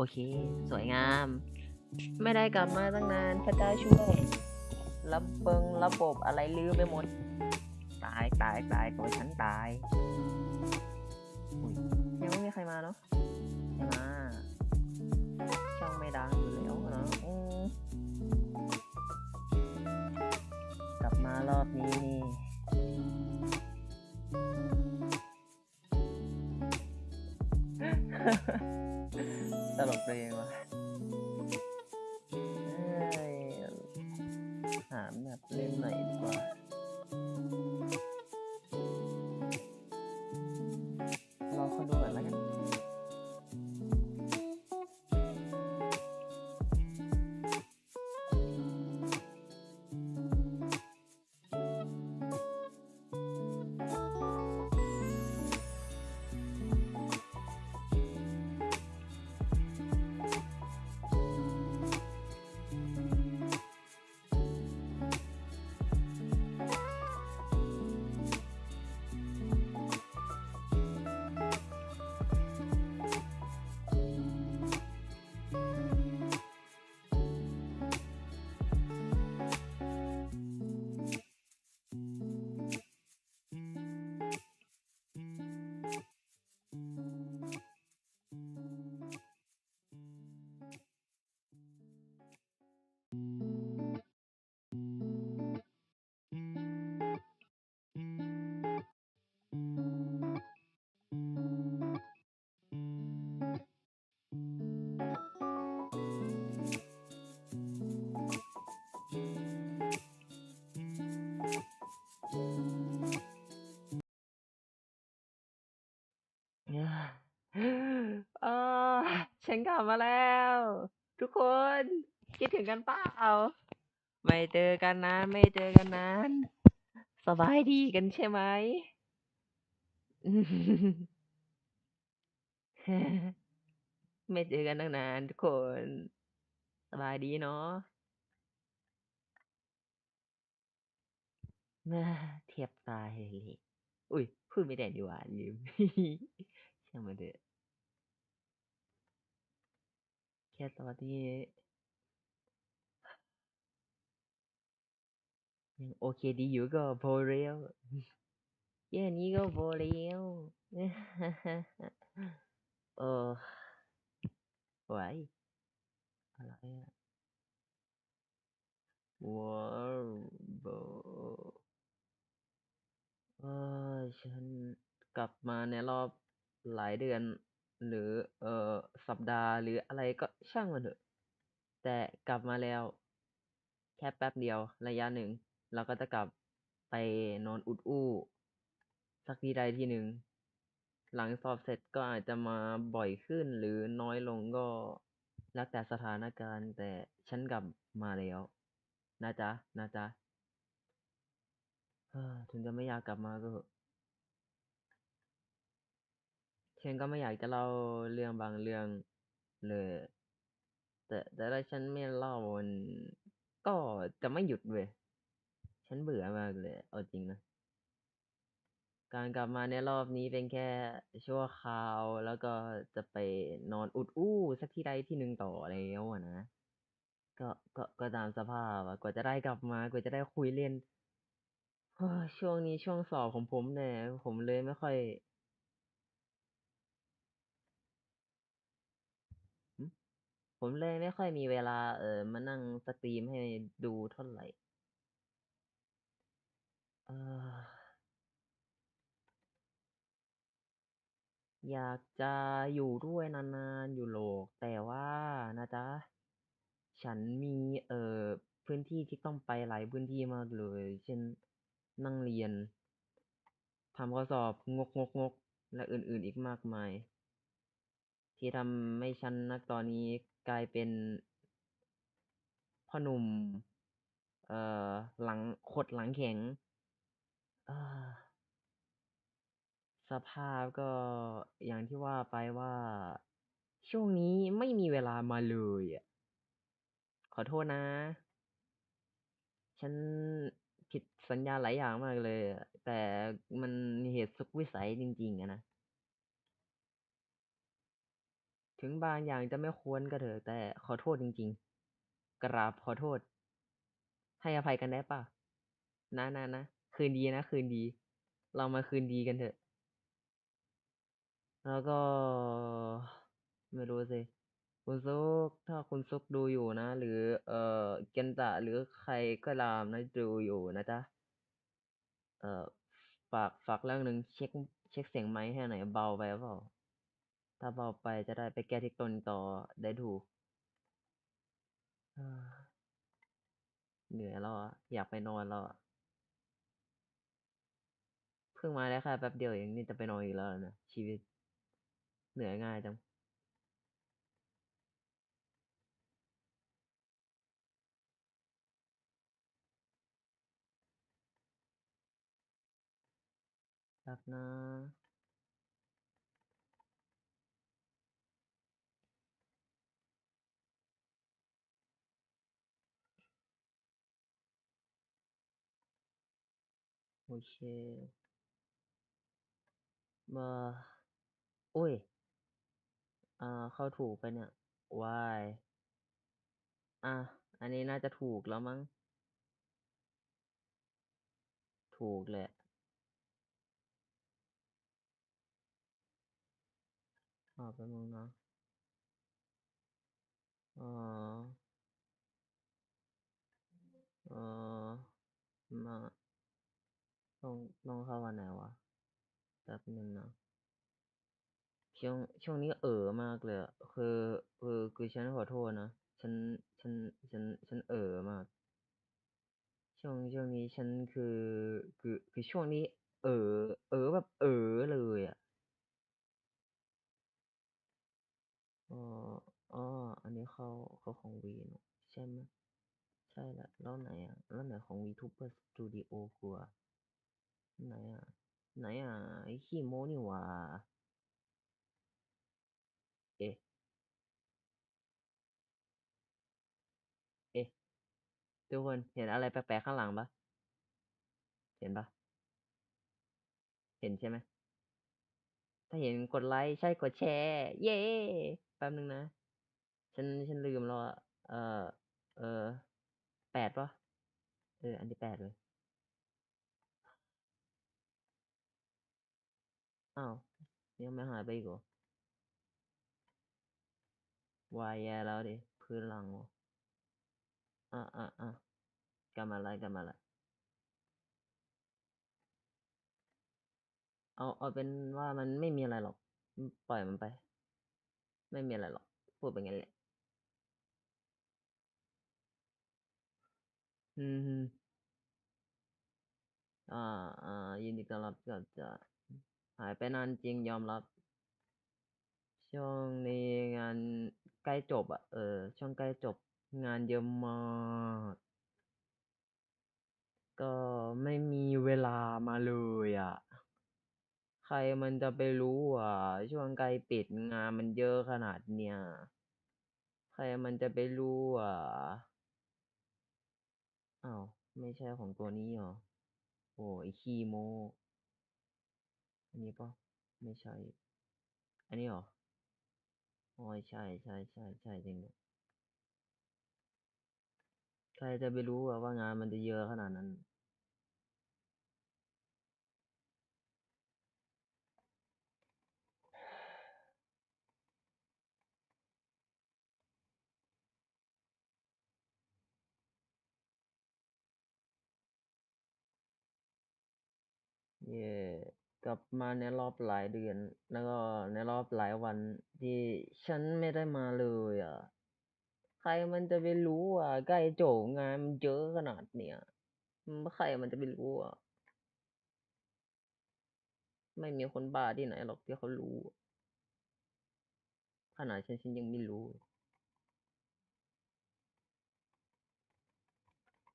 โอเค สวยงาม ไม่ได้กลับมาตั้งนานพระเจ้าช่วยระเบิงระบบอะไรลืมไปหมด ตายตายตายตัวฉันตายยังไม่มีใครมาเนาะไม่มาช่องไม่ดังอยู่แล้วเนาะกลับมารอบนี้นี่ ตลกตัวเองว่ะหาแบบเล่นหน่อย เออฉันกลับมาแล้ว ทุกคน คิดถึงกันเปล่า ไม่เจอกันนานไม่เจอกันนาน สบายดีกันใช่ไหม ไม่เจอกันตั้งนานทุกคน สบายดีเนาะน่าเทียบตายเลยอุ้ย พูดไม่ได้ดีหว่าลืมช่างมันเถอะแค่ตอนที่ ยังโอเคดีอยู่ก็พอแล้วแค่นี้ก็พอแล้วเออไหวอะไรอะว้าวโบเออฉันกลับมาในรอบหลายเดือน หรือ เออสัปดาห์หรืออะไรก็ช่างมันเถอะ แต่กลับมาแล้ว แค่แป๊บเดียวระยะหนึ่ง เราก็จะกลับไปนอนอุดอู้ สักทีใดทีหนึ่ง หลังสอบเสร็จก็อาจจะมาบ่อยขึ้นหรือน้อยลงก็แล้วแต่สถานการณ์แต่ฉันกลับมาแล้วนะจ๊ะนะจ๊ะถึงจะไม่อยากกลับมาก็เถอะฉันก็ไม่อยากจะเล่าเรื่องบางเรื่องเลย แต่แต่ถ้าฉันไม่เล่ามันก็จะไม่หยุดเว้ย ฉันเบื่อมากเลย เอาจริงนะ การกลับมาในรอบนี้เป็นแค่ชั่วคราวแล้วก็จะไปนอนอุดอู้สักที่ใดที่หนึ่งต่อแล้วอะนะ ก็ก็ก็ตามสภาพอะกว่าจะได้กลับมากว่าจะได้คุยเล่นช่วงนี้ช่วงสอบของผมเนี่ย ผมเลยไม่ค่อยผมเลยไม่ค่อยมีเวลาเออมานั่งสตรีมให้ดูเท่าไหรเอยากจะอยู่ด้วยนานๆ อยู่หรอกแต่ว่านะจ๊ะ ฉันมีเอ่อพื้นที่ที่ต้องไปหลายพื้นที่มากเลย เช่นนั่งเรียนทำข้อสอบงกๆๆและอื่นๆอีกมากมาย ที่ทำให้ฉันณตอนนี้กลายเป็นพ่อหนุ่ม เอ่อหลังขดหลังแข็ง อา สภาพก็อย่างที่ว่าไปว่า ช่วงนี้ไม่มีเวลามาเลยอะ ขอโทษนะ ฉันผิดสัญญาหลายอย่างมากเลยอะ แต่มันเหตุสุดวิสัยจริง ๆ อะนะ ถึงบางอย่างจะไม่ควรก็เถอะ แต่ขอโทษจริง ๆ กราบขอโทษ ให้อภัยกันได้เปล่า นะนะนะ คืนดีนะคืนดี เรามาคืนดีกันเถอะ แล้วก็ ไม่รู้สิคุณซุกถ้าคุณซุกดูอยู่นะ หรือ เอ่อเคนตะหรือใครก็ตามนะดูอยู่นะจ๊ะเอ่อฝากฝากเรื่องหนึ่งเช็กเช็กเสียงไมค์ให้หน่อยเบาไปเปล่าถ้าเบาไปจะได้ไปแก้ที่ต้นต่อได้ถูกเหนื่อยแล้วอยากไปนอนแล้ว เพิ่งมาได้แค่แป๊บเดียวเองนี่จะไปนอนอีกแล้วเหรอนี่ยชีวิต เหนื่อยง่ายจังแป๊บนะโอเค เอ่ออุ๊ย อ่า เข้าถูกเปเนี่ย Y อาอันนี้น่าจะถูกแล้วมั้ง ถูกแหละรอแป๊บหนึ่งนะอ๋ออ๋อมาต้องต้องเข้าวันไหนวะ แป๊บหนึ่งนะช่วงช่วงนี้เอ๋อมากเลยอะคือคือคือฉันขอโทษนะ ฉันฉันฉันฉันเอ๋อมาก ช่วงช่วงนี้ฉันคือคือคือช่วงนี้ เอ๋อเอ๋อแบบเอ๋อเลยอะอ๋ออ้ออันนี้เขาเขาของ V เนอะใช่ไหมใช่และแล้วไหนอะแล้วไหนของ VTuber Studio กูอะไหนอะ ไหนอะไอ้ขี้โม้นี่หว่าเอ๊ะเอ๊ะทุกคนเห็นอะไรแปลกๆข้างหลังปล่า?เห็นปล่า?เห็นใช่ไหม?ถ้าเห็นกดไลก์ใช่กดแชร์ เย้แป๊บนึงนะ ฉันฉันลืมแล้วอะเอ่อเออ8เปล่า?เออ อันที่8เลย อ้าวยังไม่หายไปอีกเหรอ? Y แย่แล้วดิพื้นหลังวะอาๆๆกลับมาแล้วๆเอาเอาเป็นว่ามันไม่มีอะไรหรอก ปล่อยมันไป ไม่มีอะไรหรอก พูดไปงั้นแหละอืมอฮึอายินดีต้อนรับกับจ้ะ หายไปนานจริงยอมรับ ช่วงนี้งานใกล้จบอะเออ ช่วงใกล้จบงานเยอะมาก ก็ไม่มีเวลามาเลยอะใครมันจะไปรู้อะ ช่วงใกล้ปิดงานมันเยอะขนาดเนี้ย ใครมันจะไปรู้อะ อ้าว ไม่ใช่ของตัวนี้เหรอ?โอ้ไอ้ขี้โม อันนี้ปล่า?ไม่ใช่ อันนี้เหรอโ?อ๋อใช่ๆๆใช่จริงใครจะไปรู้ว่างานมันจะเยอะขนาดนั้นเย่ กลับมาในรอบหลายเดือน แล้วก็ในรอบหลายวันที่ฉันไม่ได้มาเลยอะ ใครมันจะไปรู้อะ ใกล้จบงานมันเยอะขนาดเนี้ยอืมใครมันจะไปรู้อะ ไม่มีคนบ้าที่ไหนหรอกที่เขารู้ ขนาดฉันฉันยังไม่รู้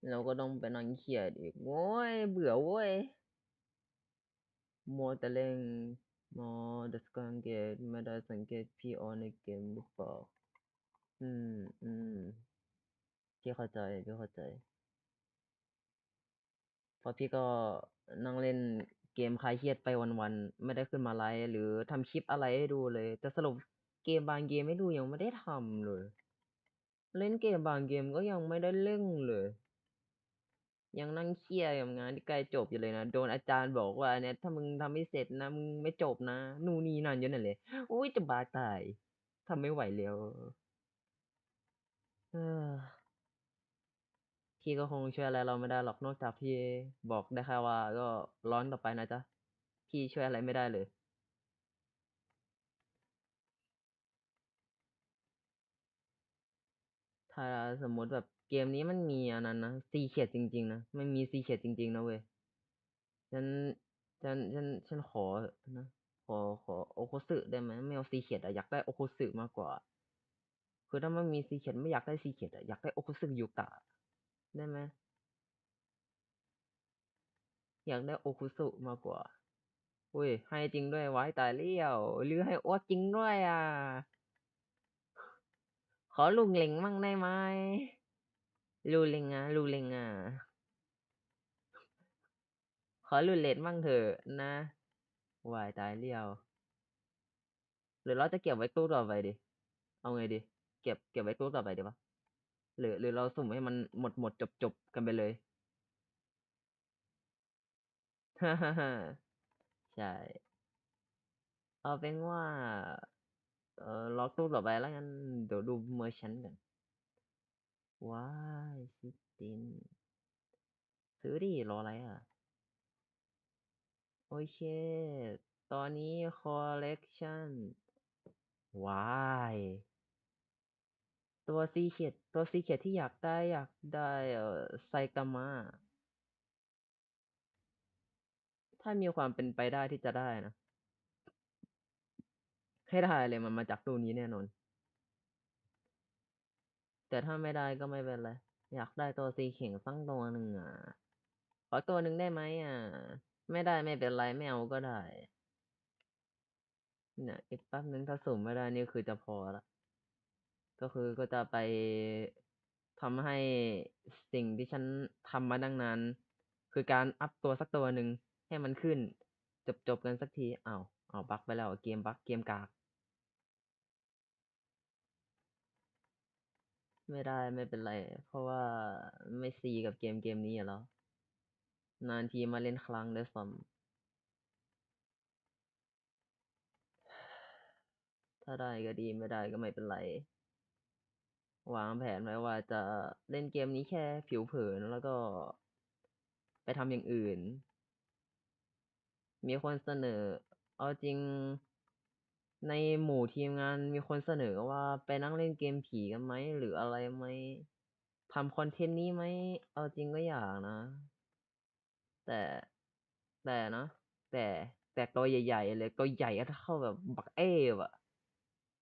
เราก็ต้องไปนั่งเครียดอีกโอ๊ยเบื่อเว้ย มัวแต่เล่นอ๋อแต่สังเกตไม่ได้สังเกต PO ในเกมหรือเปล่า?อืมๆพี่เข้าใจ พี่เข้าใจ เพราะพี่ก็นั่งเล่นเกมคลายเครียดไปวันๆ ไม่ได้ขึ้นมาไลฟ์หรือทำคลิปอะไรให้ดูเลย แต่สรุปเกมบางเกมไม่รู้ยังไม่ได้ทำเลย เล่นเกมบางเกมก็ยังไม่ได้เล่นเลย ยังนั่งเครียดกับงานที่ใกล้จบอยู่เลยนะ โดนอาจารย์บอกว่าเนี่ยถ้ามึงทำไม่เสร็จนะมึงไม่จบนะ นู่นนี่นั่นเยอะนั่นเลยโอ้ยจะบาตายทำไม่ไหวแล้วอพี่ก็คงช่วยอะไรเราไม่ได้หรอกนอกจากพี่บอกได้แค่ว่า ก็ร้อนต่อไปนะจ๊ะพี่ช่วยอะไรไม่ได้เลยถ้าสมมติแบบ กมนี้มันมีอันนั้นนะซีเขียดจริง ๆ นะมันมีซีเขียดจริง ๆ นะเว้ยฉันฉันฉันฉันขอนะขอขอโอโคสึได้ไหมไม่เอาซีเขียดอะอยากได้โอโคสึมากกว่า คือถ้ามันมีซีเขียดไม่อยากได้ซีเขียดอะอยากได้โอโคสึยูกะได้ไหมอยากได้โอคุสึมากกว่าอุ้ยให้จริงด้วยไว้ตายเลี้ยว หรือให้อ้วจริงด้วยอะ ขอลุงเล็งมั่งได้ไหม ลูเลงอะลูเลงอะขอลุนเลดมั่งเถอะนะวายตายเลี้ยวหรือเราจะเก็บไว้ตู้ต่อไปดิ เอาไงดีเก็บเก็บไว้ตู้ต่อไปดีปะหรือ หรือเราสุ่มให้มันหมดหมดจบจบกันไปเลย ฮ่าฮ่าฮ่าใช่ เอาเป็นว่า เออล็อกตู้ต่อไปแล้วกัน เดี๋ยวดูเมอร์ชันกัน ว้ายซิติน ซื้อดิรออะไรอะ โอเค ตอนนี้คอลเลกชันว้ายตัวซีเ e ดตัวซีเ e ดที่อยากได้อยากได้เอ่อไซกามะถ้ามีความเป็นไปได้ที่จะได้นะ ให้ได้เลยมันมาจากตู้นี้แน่นอน แต่ถ้าไม่ได้ก็ไม่เป็นไร อยากได้ตัวซีเข่งสักตัวหนึ่งอะ ขอตัวหนึ่งได้ไหมอะ ไม่ได้ไม่เป็นไรไม่เอาก็ได้ เนี่ยอีกแป๊บนึงถ้าสุ่มไม่ได้นี่คือจะพอละ ก็คือก็จะไปทำให้สิ่งที่ฉันทำมาตั้งนานคือการอัพตัวสักตัวหนึ่งให้มันขึ้น จบจบกันสักทีเอ้าวอ้าบักไปแล้วเกมบักเกมกาก ไม่ได้ไม่เป็นไร เพราะว่าไม่ซีกับเกมเกมนี้อยู่แล้ว นานทีมาเล่นครั้งด้วยซ้ำถ้าได้ก็ดีไม่ได้ก็ไม่เป็นไร วางแผนไว้ว่าจะเล่นเกมนี้แค่ผิวเผินแล้วก็ไปทำอย่างอื่น มีคนเสนอ เอาจริง ในหมู่ทีมงานมีคนเสนอว่าไปนั่งเล่นเกมผีกันไหม หรืออะไรไหมทำคอนเทนต์นี้ไหม เอาจริงก็อยากนะ แต่แต่นะ แต่แต่ตัวใหญ่ๆเลยตัวใหญ่ก็เท่าแบบบักเอฟอะ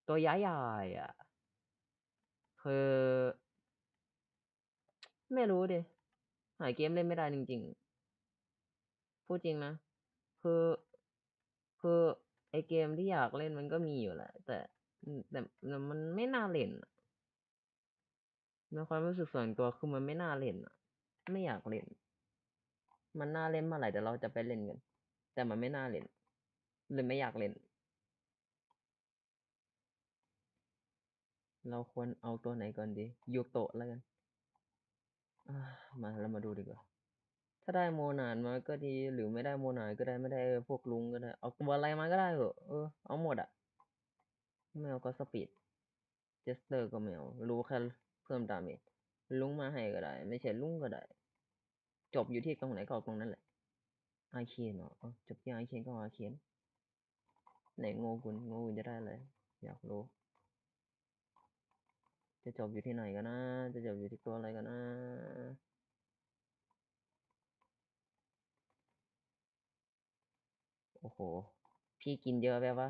ตัวใหญ่ๆอะคือไม่รู้ดิหาเกมเล่นไม่ได้จริงๆพูดจริงนะคือคือ ไอเกมที่อยากเล่นมันก็มีอยู่แหละ แต่แต่แต่มันไม่น่าเล่นอะในความรู้สึกส่วนตัวคือมันไม่น่าเล่นอะไม่อยากเล่น มันน่าเล่นเมื่อไหร่เดี๋ยวเราจะไปเล่นกัน แต่มันไม่น่าเล่นเลยไม่อยากเล่น เราควรเอาตัวไหนก่อนดียูโตะแล้วกัน มาเรามาดูดีกว่า ถ้าได้โมนานมาก็ดี หรือไม่ได้โมนานก็ได้ไม่ได้เออพวกลุงก็ได้ เอาตัวอะไรมาก็ได้เหอะเออเอาหมดอะไม่เอาก็สปีดเจสเตอร์ก็ไม่เอารู้แค่เพิ่มดาเมจลุงมาให้ก็ได้ ไม่ใช่ลุงก็ได้ จบอยู่ที่ตรงไหนก็ตรงนั้นแหละอาเคียนเหรออ๋อจบที่อาเคียนก็อาอาเคนไหนโงกุนโงกุนจะได้อะไรอยากรู้ จะจบอยู่ที่ไหนกันนะ จะจบอยู่ที่ตัวอะไรกันนะ โอ้โห พี่กินเยอะไปปะ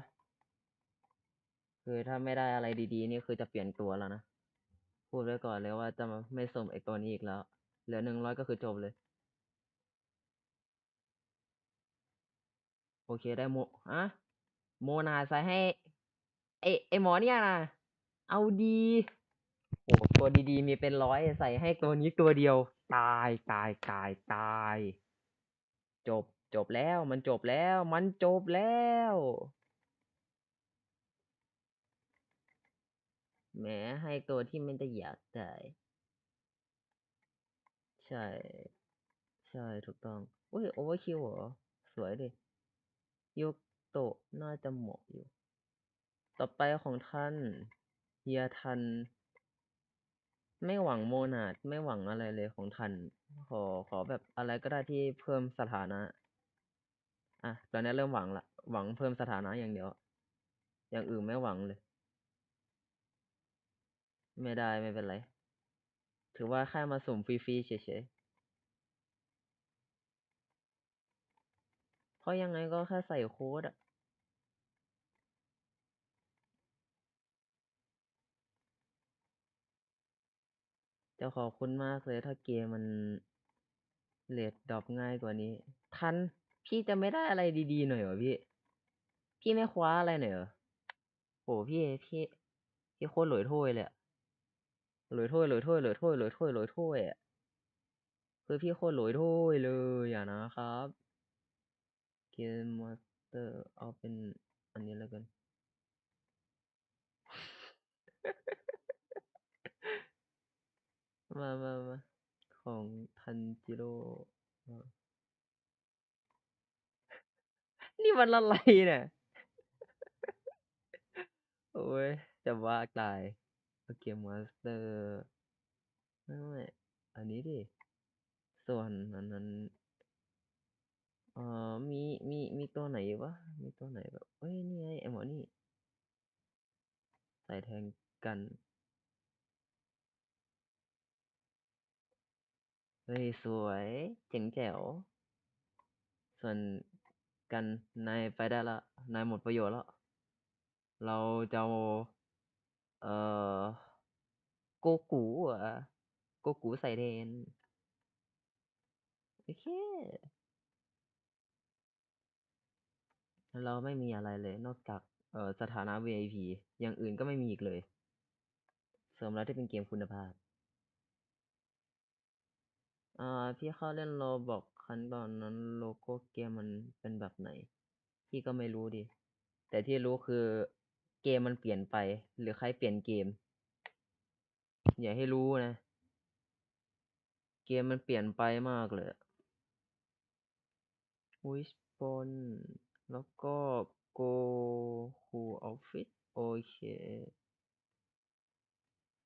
คือถ้าไม่ได้อะไรดีๆ นี่คือจะเปลี่ยนตัวแล้วนะ พูดไว้ก่อนเลยว่าจะไม่ส่งไอตัวนี้อีกแล้ว เหลือหนึ่งร้อยก็คือจบเลย โอเคได้โมอะโมนาใส่ให้ ไอไอหมอเนี่ยนะเอาดี โอ้ตัวดีๆ มีเป็นร้อยใส่ให้ตัวนี้ตัวเดียว ตายตายตายตาย จบ จบแล้วมันจบแล้ว มันจบแล้วแหมให้ตัวที่ไม่ได้อยากได้ใช่ ใช่ถูกต้องอุ้ยโอเวอร์คิวเหรอ สวยดิยุโตน่าจะเหมาะอยู่ ต่อไปของท่านเฮียทัน ไม่หวังโมนาดไม่หวังอะไรเลยของท่านขอขอแบบอะไรก็ได้ที่เพิ่มสถานะ อะตอนนี้เริ่มหวังละ หวังเพิ่มสถานะอย่างเดียว อย่างอื่นไม่หวังเลย ไม่ได้ไม่เป็นไร ถือว่าแค่มาสุ่มฟรีๆเฉยๆ เพราะยังไงก็แค่ใส่โค้ดอะจะขอบคุณมากเลยถ้าเกมมันเลดดรอปง่ายกว่านี้ ทัน พี่จะไม่ได้อะไรดีๆหน่อยเหรอพี่ พี่ไม่คว้าอะไรหน่อยเหรอโหพี่พี่พี่โคตรหลอยถ้วยเลยอะหลอยถ้วยหลอยถ้วยหลอยถ้วยหลอยถ้วยหลอยถ้วยอะคือพี่โคตรหลอยถ้วยเลยอะนะครับเกมมาสเตอร์เอาเป็นอันนี้แล้วกันมามามาของทันจิโร่มา นี่มันอะไรเนี่ย โอ้ย จะว่าตายโอเคมาสเตอร์ไม่ไม่อันนี้ดิ ส่วนอันนั้น เอ่อ มี มี มีตัวไหนวะ มีตัวไหนแบบเอ้ย นี่ไงไอหมอนี่ ใส่แทงกัน เฮ้ย สวย เจ๋งแจ๋ว ส่วน กันนายไปได้ละนายหมดประโยชน์แล้ว เราจะเอาเอ่อโกกูเหรอะโกกูใส่แทนโอเค เราไม่มีอะไรเลย นอกจากเอ่อสถานะ VIP อย่างอื่นก็ไม่มีอีกเลย เสริมแล้วที่เป็นเกมคุณภาพอ่าพี่เข้าเล่นโรบอก ครั้งตอนนั้นโลโก้เกมมันเป็นแบบไหน พี่ก็ไม่รู้ดิ แต่ที่รู้คือเกมมันเปลี่ยนไป หรือใครเปลี่ยนเกม อย่าให้รู้นะ เกมมันเปลี่ยนไปมากเลยวิสปอนแล้วก็โกคูออฟฟิศโอเค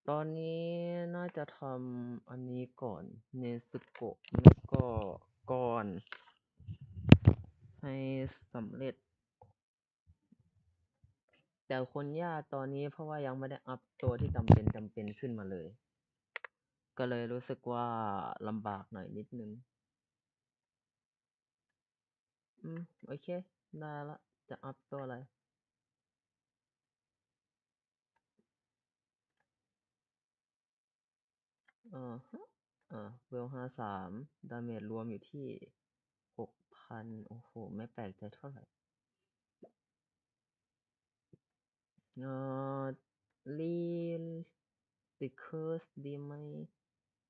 ตอนนี้น่าจะทำอันนี้ก่อน เนซึโกะแล้วก็ ก่อนให้สำเร็จ แต่คนยากตอนนี้เพราะว่ายังไม่ได้อัพตัวที่จำเป็นจำเป็นขึ้นมาเลย ก็เลยรู้สึกว่าลำบากหน่อยนิดนึง อืม โอเค ได้ละ จะอัพตัวอะไรอ่าฮะ อ่า เวลห้าสาม ดาเมจรวมอยู่ที่หกพัน โอ้โห ไม่แปลกใจเท่าไหร่ เอ่อลีลติเคิร์สดีไหม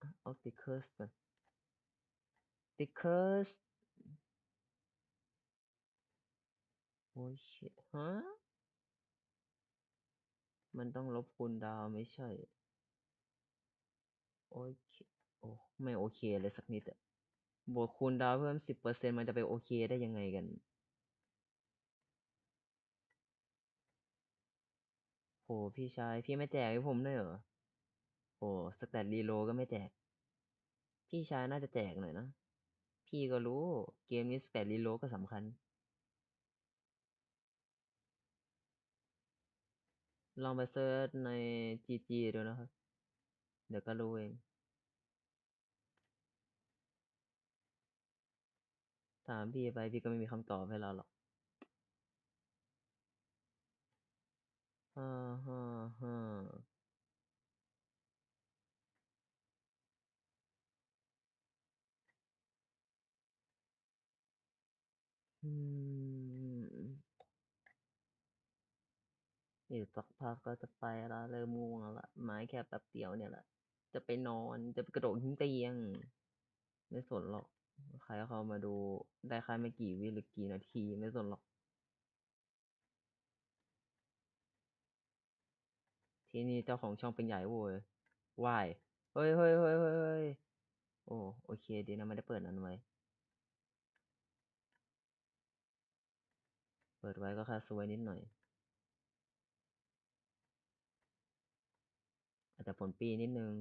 อะเอาติเคิร์สก่อนติเคิร์สโอ้ยฮะ มันต้องลบคูณดาวไม่ใช่ โอเค ไม่โอเคเลยสักนิดอะบวกคูณดาวเพิ่มสิบเปอร์เซ็นมันจะไปโอเคได้ยังไงกัน โห พี่ชาย พี่ไม่แจกให้ผมด้วยเหรอ โห สแตทรีโลก็ไม่แจก พี่ชายน่าจะแจกหน่อยนะ พี่ก็รู้ เกมนี้สแตทรีโลก็สำคัญ ลองไปเซิร์ชใน GG ดูนะครับ เดี๋ยวก็รู้เอง ถามพี่ไปพี่ก็ไม่มีคำตอบให้เราหรอกฮ่าฮ่าฮ่าอืมอีกสักพักก็จะไปละเริ่มง่วงละไม้แค่แป๊บเดียวเนี่ยแหละ จะไปนอนจะไปกระโดดทิ้งเตียง ไม่สนหรอก ใครเข้ามาดูได้แค่ไม่กี่วิหรือกี่นาทีไม่สนหรอก ที่นี่เจ้าของช่องเป็นใหญ่โว้ยวายเฮ้ยเฮ้ยเฮ้ยเฮ้ยเฮ้ยโอ้โอเคดีนะไม่ได้เปิดนั้นไว้ เปิดไว้ก็แค่ซวยนิดหน่อย อาจจะผลปีนิดนึง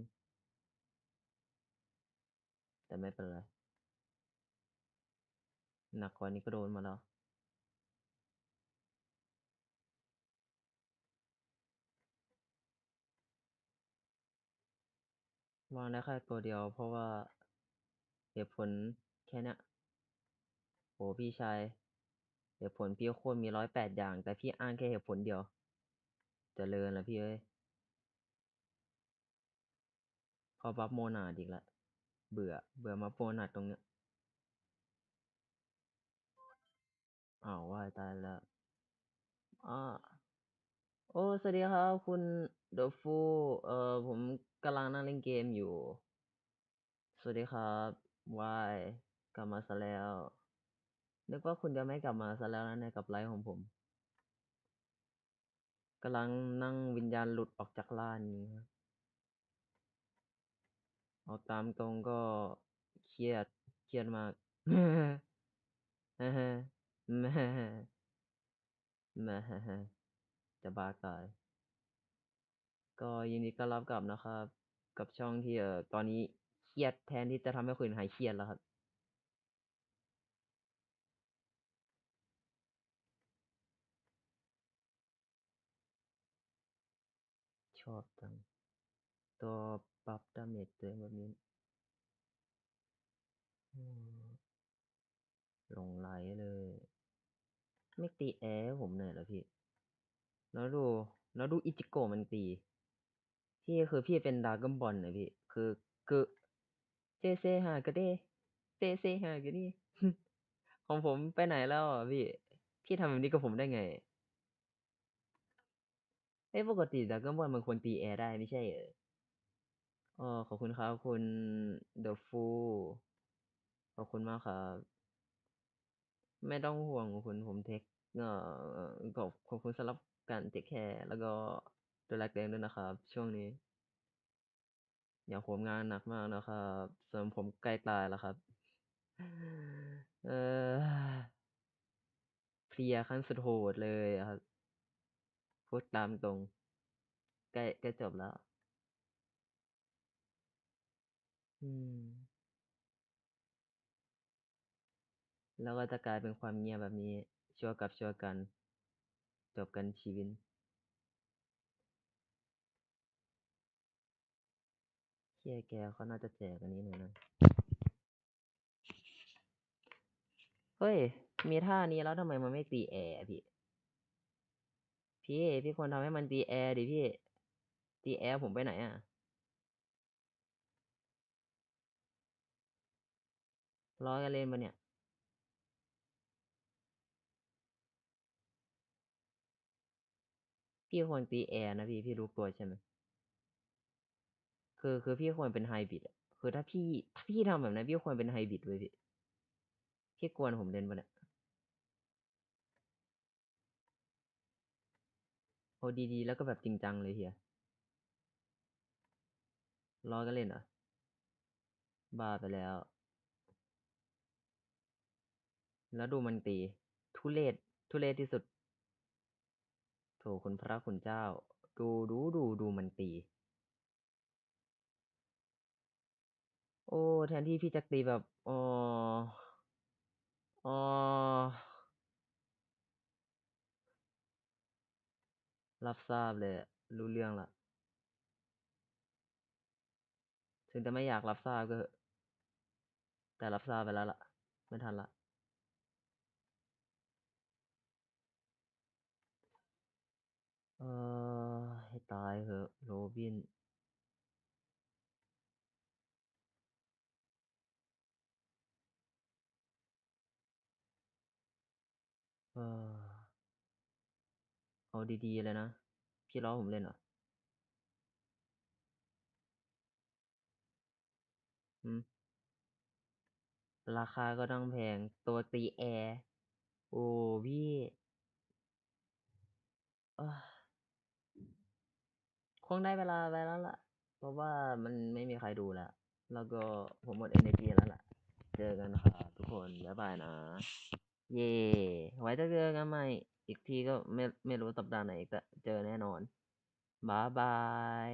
แต่ไม่เป็นไร หนักกว่านี้ก็โดนมาแล้ววางได้แค่ตัวเดียวเพราะว่าเหตุผลแค่เนี้ยโหพี่ชายเหตุผลพี่โคตรมีร้อยแปดอย่าง แต่พี่อ้างแค่เหตุผลเดียวจเจริญละพี่เอ้ยพอบัฟโมนาดอีกแล้วเบื่อ เบื่อมาโมนาดตรงเนี้ย อ้าว ว่าย ตายแล้วอ้าโอ้ สวัสดีครับ คุณเดอะฟูเอ่อ ผมกำลังนั่งเล่นเกมอยู่ สวัสดีครับว่ายกลับมาซะแล้ว นึกว่าคุณจะไม่กลับมาซะแล้วนะในกับไลฟ์ของผมกำลังนั่งวิญญาณหลุดออกจากร่างนี้ครับเอาตามตรงก็เครียด เครียดมาก ม่ แม่ จะบ้าตาย ก็ยินดีต้อนรับกลับนะครับ กับช่องที่เอ่อตอนนี้เครียดแทนที่จะทำให้คนอื่นหายเครียดแล้วครับ ชอบจัง ตัวปรับดาเมจตัวเองแบบนี้อืมหลงไหลเลย ไม่ตีแอร์ผมหน่อยเหรอพี่ แล้วดู แล้วดูอิจิโกะมันตี พี่คือพี่เป็นดราก้อนบอลนะพี่ คือคือเซเซฮากะเดเซเซฮากะเดของผมไปไหนแล้วอะพี่ พี่ทำแบบนี้กับผมได้ไงเอ้ปกติดราก้อนบอลมันควรตีแอร์ได้ไม่ใช่เหรออ๋อขอบคุณครับคุณเดอะฟูขอบคุณมากครับ ไม่ต้องห่วงคุณผมเทคเอ่อขอบขอบคุณสำหรับการเทคแคร์แล้วก็ดูแลตัวเองด้วยนะครับ ช่วงนี้ อย่างผมงานหนักมากนะครับส่วนผมใกล้ตายแล้วครับ เออเพลียขั้นสุดโหดเลยครับพูดตามตรง ใกล้ใกล้จบแล้ว อืม แล้วก็จะกลายเป็นความเงียบแบบนี้ ชั่วกับชั่วกัน จบกันชีวิตเฮียแกเขาน่าจะแจกอันนี้หน่อยนะ เฮ้ย มีท่านี้แล้วทำไมมันไม่ตีแอร์พี่ พี่ พี่ควรทำให้มันตีแอร์ดิพี่ ตีแอร์ผมไปไหนอะร้อยกันเล่นปะเนี่ย พี่ควรตีแอร์นะพี่พี่รู้ตัวใช่ไหมคือคือพี่ควรเป็นไฮบริดอะคือถ้าพี่ถ้าพี่ทำแบบนั้นพี่ควรเป็นไฮบริดเว้ยพี่พี่กวนผมเล่นปะเนี่ยโอ้ดีๆ แล้วก็แบบจริงจังเลยเฮียรอกันเล่นเหรอบ้าไปแล้ว แล้วดูมันตี ทุเรศทุเรศที่สุด โถคุณพระคุณเจ้า ดูดูดูดูมันตี โอ้ แทนที่พี่จะตีแบบอ๋ออ๋อรับทราบเลย รู้เรื่องละถึงจะไม่อยากรับทราบก็ แต่รับทราบไปแล้วล่ะ ไม่ทันละ เออ ให้ตายเหอะโรบินเออเอาดีๆเลยนะ พี่ล้อผมเล่นเหรออืมราคาก็ต้องแพงตัวตีแอร์ โอ้พี่ คงได้เวลาไปแล้วล่ะ เพราะว่ามันไม่มีใครดูแล้ว แล้วก็ผมหมด energy แล้วล่ะ เจอกันค่ะทุกคน บ๊ายบายนะ เย่ไว้จะเจอกันใหม่ อีกทีก็ไม่ไม่รู้สัปดาห์ไหนแต่เจอแน่นอน บ๊ายบาย